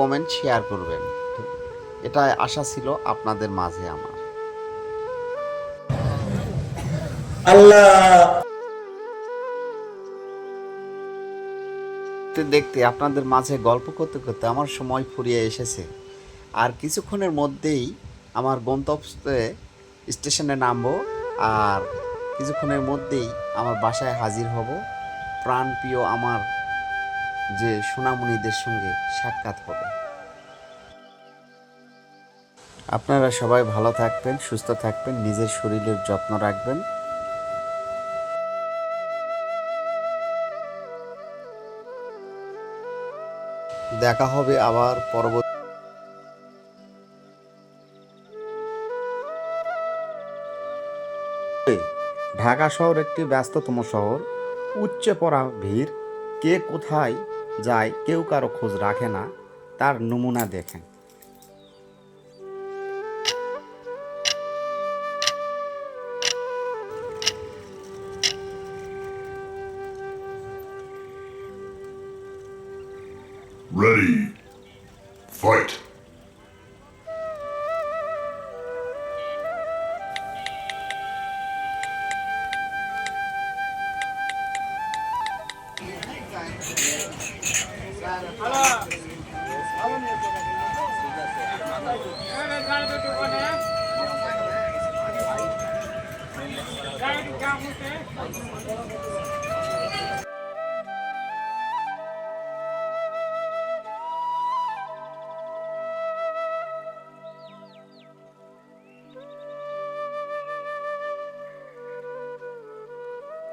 Comment share করবেন। এটা আশা ছিল আপনাদের মাঝে আমার। আল্লাহ। দেখতে দেখতে আপনাদের মাঝে গল্প করতে করতে আমার সময় ফুরিয়ে এসেছে। আর কিছুক্ষণের মধ্যেই আমার গন্তব্যে স্টেশনে নামবো আর কিছুক্ষণের মধ্যেই আমার বাসায় হাজির হব। প্রাণপ্রিয় আমার যে সোনামণিদের সঙ্গে সাক্ষাৎ হবে। আপনারা সবাই ভালো থাকবেন, সুস্থ থাকবেন, নিজের শরীরের যত্ন রাখবেন। দেখা হবে আবার পরবর্তী ঢাকা শহর একটি ব্যস্ততম শহর। উচ্চে পড়া ভিড়। কে কোথায় যায়, কেউ কারও খোঁজ রাখে না। তার নমুনা দেখেন। Ready. Fight.